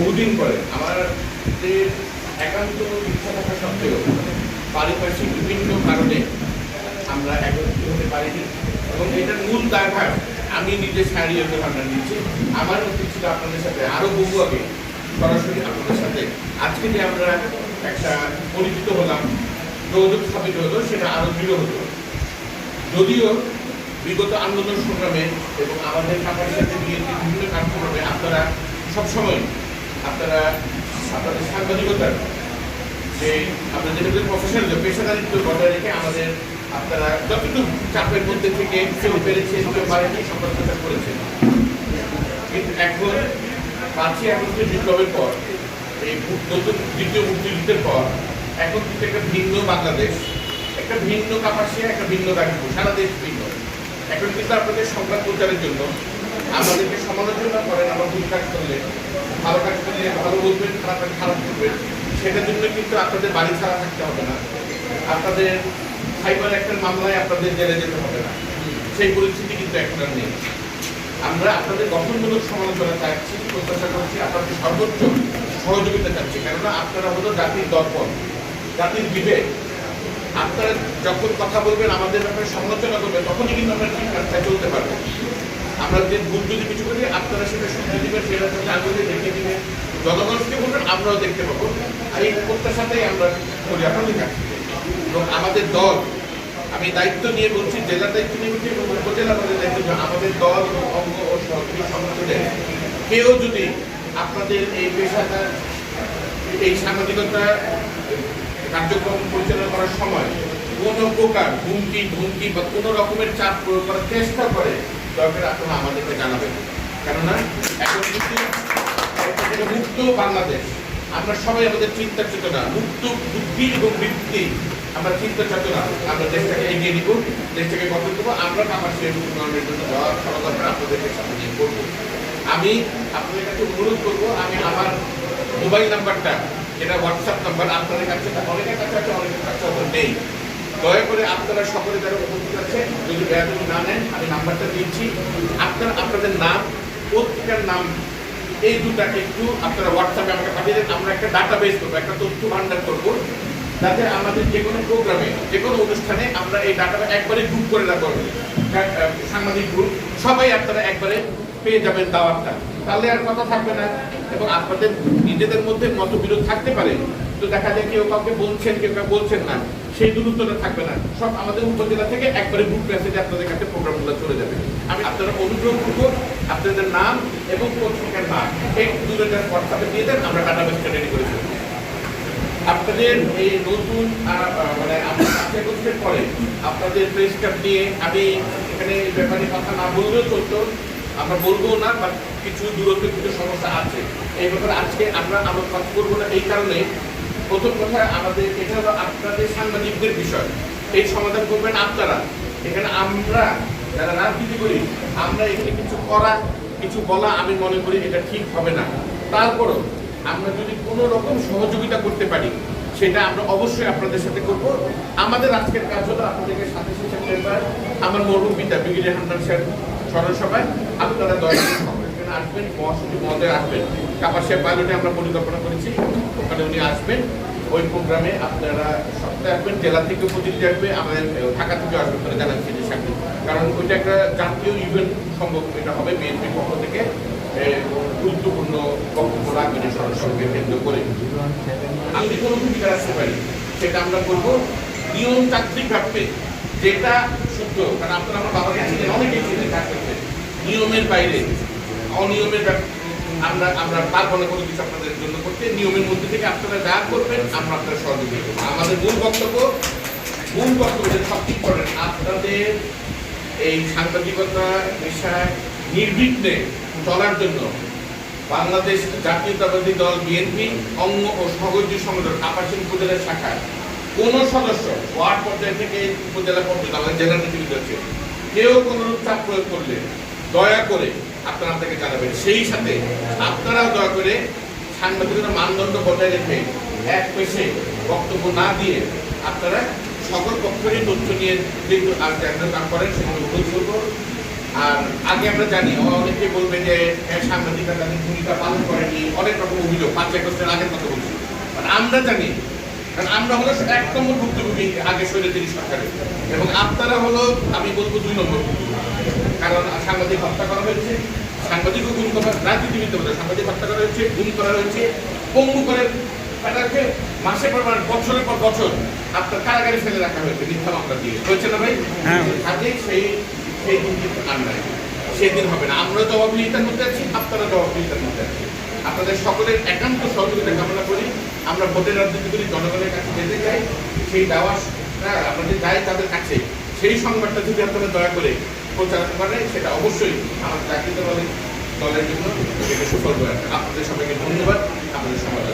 বহুদিন পরে আমার যে একান্ত ইচ্ছা থাকা সত্ত্বেও পারিপার্শ্বিক বিভিন্ন কারণে আমরা একত্রিত হতে পারিনি এবং এটার মূল দায়ভার আমি নিজে সারিয়ে ভাবনা নিয়েছি। আমার উচিত ছিল আপনাদের সাথে, আরও বহু আগে সরাসরি আপনাদের সাথে আজকে যে আমরা একটা পরিচিত হলাম, যোগাযোগ স্থাপিত হলো, সেটা আরও দৃঢ় হতো যদিও বিগত আন্দোলন সংগ্রামে এবং আমাদের কাপার সাথে বিভিন্ন কার্যক্রমে আপনারা সবসময় আপনারা, আপনাদের সাংবাদিকতার যে আপনাদের যেটা প্রফেশনাল পেশাদারিত্ব বজায় রেখে আমাদের আপনারা যতটুকু চাপের মধ্যে থেকে কেউ পেরেছে কেউ পারেনি সতর্কতা করেছেন। কিন্তু এখন পাঁচই আগস্টের বিপ্লবের পর, এই নতুন দ্বিতীয় মুক্তিযুদ্ধের পর, এখন কিন্তু একটা ভিন্ন বাংলাদেশ, একটা ভিন্ন কাপাসিয়া, একটা ভিন্ন গাড়িপুর সারা দেশ ভিন্ন। এখন কিন্তু আপনাদের সংবাদ প্রচারের জন্য আমাদেরকে সমালোচনা করেন, আমার ভুল কাজ করলে, ভালো কাজ করলে, ভালো বলবেন, খারাপ কাজ খারাপ করবেন সেটার জন্য কিন্তু আপনাদের বাড়ি ছাড়া থাকতে হবে না। আপনাদের সাইবার একটা মামলায় আপনাদের জেলে যেতে হবে না। সেই পরিস্থিতি কিন্তু এখন আর নেই। আমরা আপনাদের গঠনমূলক সমালোচনা চাচ্ছি, প্রত্যাশা করছি, আপনাদের সর্বোচ্চ সহযোগিতা চাচ্ছি। কেননা আপনারা হলো জাতির দর্পণ, জাতির বিবেক। আপনারা যখন কথা বলবেন, আমাদের ব্যাপারে সমালোচনা করবেন, তখনই কিন্তু আমরা ঠিক রাস্তায় চলতে যে ভুল যদি কিছু করি, আপনারা সেটা শুনতে দিবেন সেটা দেখে দিবেন। জনগণকে বলবেন আমরাও দেখতে পাবো। আর এই প্রত্যাশাতেই আমরা করি আপনাদের কাছে এবং আমাদের দল, আমি দায়িত্ব নিয়ে বলছি জেলার দায়িত্ব নিয়ে বলছি এবং উপজেলা দায়িত্ব আমাদের দল এবং অঙ্গ ও কেউ যদি আপনাদের এই পেশাদার, এই সাংবাদিকতা কার্যক্রম পরিচালনা করার সময় কোনো প্রকার হুমকি, ধুমকি বা কোনো রকমের চাপ প্রয়োগ করার চেষ্টা করে দরকার আপনারা আমাদেরকে জানাবেন কেননা এখন মুক্ত বাংলাদেশ। আমরা সবাই আমাদের চিন্তা চেতনা, মুক্ত বুদ্ধি এবং বৃত্তি আমরা চিন্তা চেতনা। আমরা দেশটাকে এগিয়ে নিব দেশটাকে গঠন করব। আমরা আমার সেই উন্নয়নের জন্য যাওয়া সরকার আপনাদেরকে নিয়ে করব। আমি আপনাদের কাছে অনুরোধ করব, আমি আমার মোবাইল নাম্বারটা, যেটা হোয়াটসঅ্যাপ নাম্বার, আপনাদের কাছে, অনেকের কাছে আছে অনেকের দয়া করে আপনারা সকলে যারা উপস্থিত আছেন, যদি বেয়াদবি না নেন, আমি নাম্বারটা দিচ্ছি আপনারা আপনাদের নাম, পত্রিকার নাম, এই দুটাকে একটু আপনারা হোয়াটসঅ্যাপে আমাকে পাঠিয়ে দেন। আমরা একটা ডাটা বেস করব, একটা তথ্য ভান্ডার করব। যাতে আমাদের যে কোনো প্রোগ্রামে যে কোনো অনুষ্ঠানে আমরা এই ডাটাটা একবারে গ্রুপ করে রাখব। কা- সাংবাদিক গ্রুপ সবাই আপনারা একবারে পেয়ে যাবেন দাওয়াতটা। তাহলে আর কথা থাকবে না। এবং আপনাদের নিজেদের মধ্যে মতবিরোধ থাকতে পারে। তো দেখা যায় কেউ কাউকে বলছেন, কেউ কাউ বলছেন না। সেই দূরত্বটা থাকবে না। সব আমাদের উপজেলা থেকে একবারে গ্রুপ মেসেজে আপনাদের কাছে প্রোগ্রামগুলো চলে যাবে। আমি আপনারা অনুগ্রহ করব আপনাদের নাম এবং পত্রিকার নাম এই দুটোটা হোয়াটসঅ্যাপে দিয়ে দেন, আমরা ডাটাবেসটা রেডি করে দেবো আপনাদের এই নতুন মানে পাঁচই আগস্টের পরে আপনাদের প্রেস ক্লাব নিয়ে আমি এখানে ব্যাপারে কথা না বললেও চলতো। আমরা বলব না বা কিছু দূরত্ব কিছু সমস্যা আছে। এই ব্যাপারে আজকে আমরা আমার কথা করব না এই কারণে। প্রথম কথা, আমাদের, এটা হলো আপনাদের সাংবাদিকদের বিষয়। এই সমাধান করবেন আপনারা। এখানে আমরা যারা রাজনীতি করি, আমরা এখানে কিছু করা, কিছু বলা আমি মনে করি এটা ঠিক হবে না। তারপরও আমরা যদি কোনো রকম সহযোগিতা করতে পারি, সেটা আমরা অবশ্যই আপনাদের সাথে করব। আমাদের আজকের কাজ হলো আপনাদেরকে সাতাশে সেপ্টেম্বর আমার মরহুম পিতা ব্রিগেডিয়ার হান্ডার স্যার স্মরণ সভায় আপনারা দয়া আসবেন, মহাসচিব মহোদয় আসবেন। কাপাসিয়া বায়োটে আমরা পরিকল্পনা করেছি, ওখানে উনি আসবেন। ওই প্রোগ্রামে আপনারা সপ্তাহে আসবেন, জেলা থেকে প্রতিনিধি আসবে, আমাদের ঢাকা থেকে আসবে করে জানাচ্ছি যে সামনে। কারণ ওইটা একটা জাতীয় ইভেন্ট সম্ভব, এটা হবে বিএনপির পক্ষ থেকে গুরুত্বপূর্ণ এই সরকারকে কেন্দ্র করে আমি কোনো ভূমিকা রাখতে পারি সেটা আমরা করব নিয়মতান্ত্রিক ভাবে যেটা শুদ্ধ কারণ আপনারা আমার বাবাকে ছিলেন অনেকেই ছিলেন নিয়মের বাইরে, অনিয়মের আমরা আমরা পারব না কোনো কিছু আপনাদের জন্য করতে, নিয়মের মধ্যে থেকে আপনারা যা করবেন, আমরা আপনারা সহযোগিতা করব আমাদের মূল বক্তব্য মূল বক্তব্য ঠিক করেন, আপনাদের এই সাংবাদিকতা পেশায় নির্বিঘ্নে চলার জন্য বাংলাদেশ জাতীয়তাবাদী দল বিএনপি, অঙ্গ ও সহযোগী সংগঠন আপাসিং উপজেলার শাখার কোন সদস্য ওয়ার্ড পর্যায় থেকে উপজেলা পর্যন্ত আমাদের জেলা নীতিবিদ আছে কেউ কোনো চাপ প্রয়োগ করলে দয়া করে আপনারা আপনাকে জানাবেন। সেই সাথে আপনারাও দয়া করে সাংবাদিকতার মানদণ্ড বজায় রেখে এক পেশে বক্তব্য না দিয়ে আপনারা সকল পক্ষেরই তথ্য নিয়ে যে আর করেন। সেখানে অনুরোধ আর আগে আমরা জানি অনেকে বলবে যে হ্যাঁ, সাংবাদিকরা তাদের ভূমিকা পালন করেনি অনেক রকম অভিযোগ পাঁচ আগস্টের আগের কথা বলছি। আর আমরা জানি কারণ আমরা হলো এক নম্বর ভুক্তভোগী আগে স্বৈরাচারী সরকারের। এবং আপনারা হলো আমি বলব দুই নম্বর কারণ সাংবাদিক হত্যা করা হয়েছে সাংবাদিকও গুম করা রাজনীতিবিদ বলে সাংবাদিক হত্যা করা হয়েছে গুম করা হয়েছে পঙ্গু করে তাদেরকে মাসের পর মাস বছরের পর বছর আপনার কারাগারে ফেলে রাখা হয়েছে মিথ্যা মামলা দিয়ে। হয়েছে না ভাই? হ্যাঁ। কাজেই সেই সেই দিন কিন্তু আর নাই সেই দিন হবে না। আমরা জবাবদিহিতার মধ্যে আছি, আপনারা জবাবদিহিতার মধ্যে আছি আপনাদের সকলের একান্ত সহযোগিতা কামনা করি। আমরা ভোটের রাজনীতি করি জনগণের কাছে যেতে চাই, সেই দাওয়া আমরা যে যাই তাদের কাছে। সেই সংবাদটা যদি আপনারা দয়া করে প্রচার করে সেটা অবশ্যই আমার চাকরিত দলের দলের জন্য সেটা সুফল হয়ে আপনাদের সবাইকে ধন্যবাদ। আপনাদের সমাজ